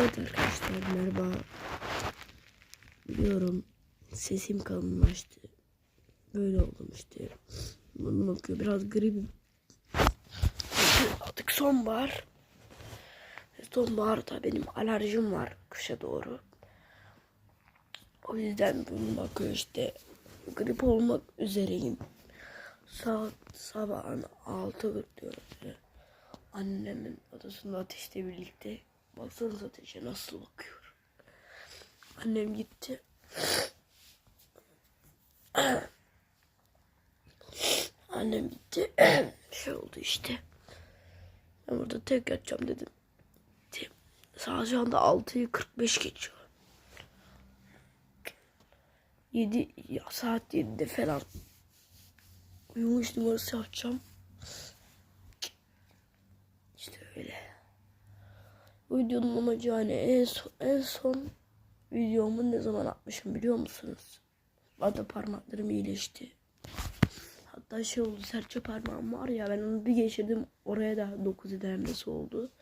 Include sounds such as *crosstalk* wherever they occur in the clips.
Evet arkadaşlar merhaba. Biliyorum sesim kalınlaştı. Böyle oldum işte. Bunu bakıyor biraz gribim. Artık sonbahar. Sonbaharda benim alerjim var kışa doğru. O yüzden bunu bakıyor işte. Grip olmak üzereyim. Saat sabahın altı diyorum. Annemin odasında ateşle birlikte. Baksanıza ateşe nasıl bakıyor. Annem gitti. Annem gitti. şey oldu işte. Ben burada tek yatacağım dedim. Saat şu anda 6'yı 45 geçiyor. 7 ya saat 7'de falan uyumuş numarası yapacağım. İşte öyle. Bu videonun amacı yani en son, en son videomu ne zaman atmışım biliyor musunuz? Bana parmaklarım iyileşti. Hatta şey oldu serçe parmağım var ya ben onu bir geçirdim oraya da 9 edemlesi oldu.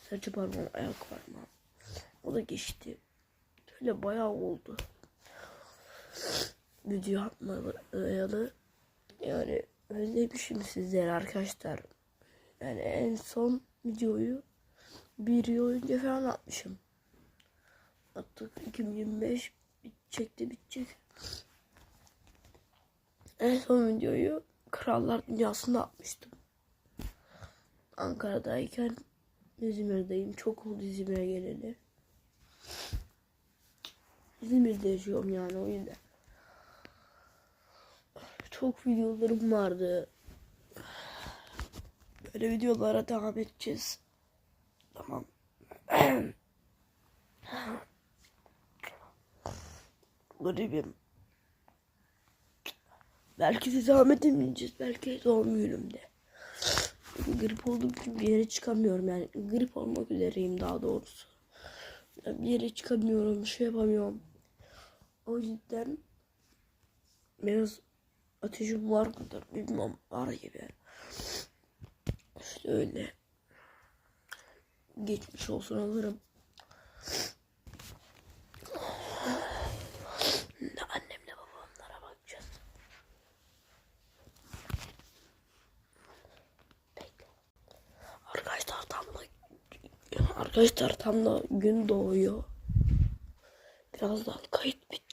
Serçe parmağım ayak parmağım. O da geçti. Öyle bayağı oldu. Video atmayalı. Yani özlemişim sizleri arkadaşlar. Yani en son videoyu bir yıl önce falan atmışım. Attık 2025 bitecek de bitecek. En son videoyu Krallar Dünyası'nda atmıştım. Ankara'dayken İzmir'deyim. Çok oldu İzmir'e geleli. İzmir'de yaşıyorum yani o yüzden. Çok videolarım vardı. Böyle videolara devam edeceğiz. Tamam. *clears throat* Gribim. Belki de devam edemeyeceğiz. Belki doğum günümde. Grip olduğum için bir yere çıkamıyorum yani. Grip olmak üzereyim daha doğrusu. Bir yere çıkamıyorum. Bir şey yapamıyorum. O yüzden biraz ateşim var mıdır bilmem var gibi. İşte öyle. Geçmiş olsun alırım. Annemle babamlara bakacağız. Bekle. Arkadaşlar tam da arkadaşlar tam da gün doğuyor. Birazdan kayıt bitecek.